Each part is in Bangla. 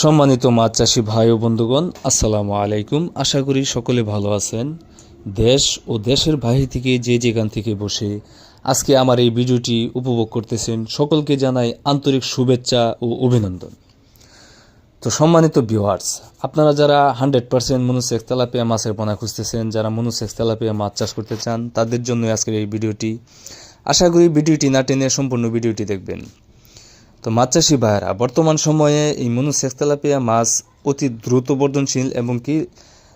সম্মানিত মাছ চাষি ভাই ও বন্ধুগণ, আসসালামু আলাইকুম। আশা করি সকলে ভালো আছেন। দেশ ও দেশের বাইরে থেকে যে যেখান থেকে বসে আজকে আমার এই ভিডিওটি উপভোগ করতেছেন, সকলকে জানাই আন্তরিক শুভেচ্ছা ও অভিনন্দন। তো সম্মানিত ভিউয়ার্স আপনারা যারা হান্ড্রেড পার্সেন্ট মনুসেক্স তেলাপিয়া মাছের পোনা খুঁজতেছেন, যারা মনুসেক্স তেলাপিয়া মাছ চাষ করতে চান, তাদের জন্য আজকের এই ভিডিওটি। আশা করি ভিডিওটি না টেনে সম্পূর্ণ ভিডিওটি দেখবেন। তো মাছ চাষি ভাইয়েরা, বর্তমান সময়ে এই মনুসেক্স তেলাপিয়া মাছ অতি দ্রুত বর্ধনশীল এবং কি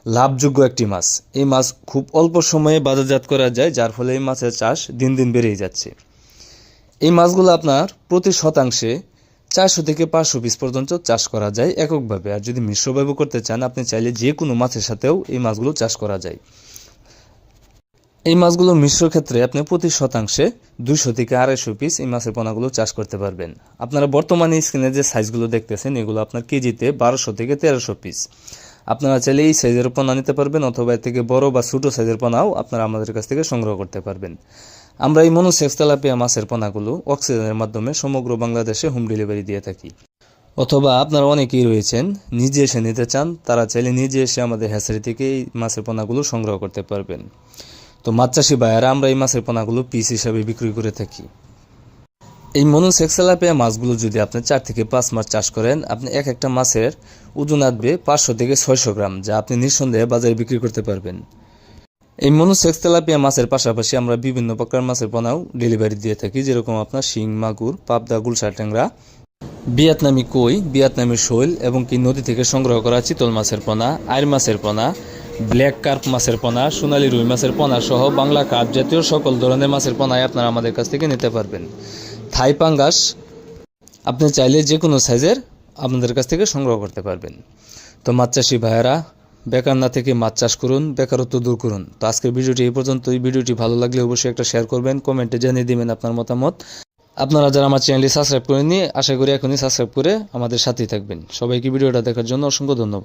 লাভযোগ্য একটি মাছ। এই মাছ খুব অল্প সময়ে বাজারজাত করা যায়, যার ফলে এই মাছের চাষ দিন দিন বেড়েই যাচ্ছে। এই মাছগুলো আপনার প্রতি শতাংশে চারশো থেকে পাঁচশো পিস পর্যন্ত চাষ করা যায় এককভাবে। আর যদি মিশ্রভাবে করতে চান, আপনি চাইলে যে কোনো মাছের সাথেও এই মাছগুলো চাষ করা যায়। এই মাছগুলো মিশ্র ক্ষেত্রে আপনি প্রতি শতাংশে দুইশো থেকে আড়াইশো পিস এই মাছের পোনাগুলো চাষ করতে পারবেন। আপনারা বর্তমানে স্ক্রিনে যে সাইজগুলো দেখতেছেন, এগুলো আপনার কেজিতে বারোশো থেকে তেরোশো পিস আপনারা চাইলে এই সাইজের পোনা নিতে পারবেন, অথবা এর থেকে বড় বা ছোটো সাইজের পোনাও আপনারা আমাদের কাছ থেকে সংগ্রহ করতে পারবেন। আমরা এই মনোসেক্স তেলাপিয়া মাছের পোনাগুলো অক্সিজেনের মাধ্যমে সমগ্র বাংলাদেশে হোম ডেলিভারি দিয়ে থাকি। অথবা আপনারা অনেকেই রয়েছেন, নিজে এসে নিতে চান, তারা চাইলে নিজে এসে আমাদের হ্যাচারি থেকে এই মাছের পোনাগুলো সংগ্রহ করতে পারবেন। তো মাছ চাষি ভাইয়ারা আমরা এই মাছের পোনাগুলো পিস হিসাবে বিক্রি করে থাকি। এই মনোসেক্সালাপিয়া মাছগুলো যদি আপনি চার থেকে পাঁচ মাস চাষ করেন, আপনি এক একটা মাছের ওজন আসবে পাঁচশো থেকে ছয়শো গ্রাম, যা আপনি নিঃসন্দেহে বাজারে বিক্রি করতে পারবেন। এই মনোসেক্স তেলাপিয়া মাছের পাশাপাশি আমরা বিভিন্ন প্রকার মাছের পোনাও ডেলিভারি দিয়ে থাকি, যেরকম আপনার শিং, মাগুর, পাবদা গুলশা ট্যাংরা, ভিয়েতনামি কই, ভিয়েতনামি শৈল, এবং কি নদী থেকে সংগ্রহ করা চিতল মাছের পোনা আইর মাছের পোনা ব্ল্যাক কার্প মাছের পোনা, সোনালী রুই মাছের পোনা সহ বাংলা কার্প জাতীয় সকল ধরনের মাছের পোনাই আপনারা আমাদের কাছ থেকে নিতে পারবেন। থাই পাঙ্গাস, আপনি চাইলে যে কোনো সাইজের আপনাদের কাছ থেকে সংগ্রহ করতে পারবেন। তো মাছ চাষি ভাইয়েরা, বেকার না থেকে মাছ চাষ করুন, বেকারত্ব দূর করুন। তো আজকের ভিডিওটি এই পর্যন্ত এই ভিডিওটি ভালো লাগলে অবশ্যই একটা শেয়ার করবেন, কমেন্টে জানিয়ে দিবেন আপনার মতামত। আপনারা যারা আমার চ্যানেলটি সাবস্ক্রাইব করেননি, আশা করি এখনই সাবস্ক্রাইব করে আমাদের সাথেই থাকবেন। সবাইকে ভিডিওটা দেখার জন্য অসংখ্য ধন্যবাদ।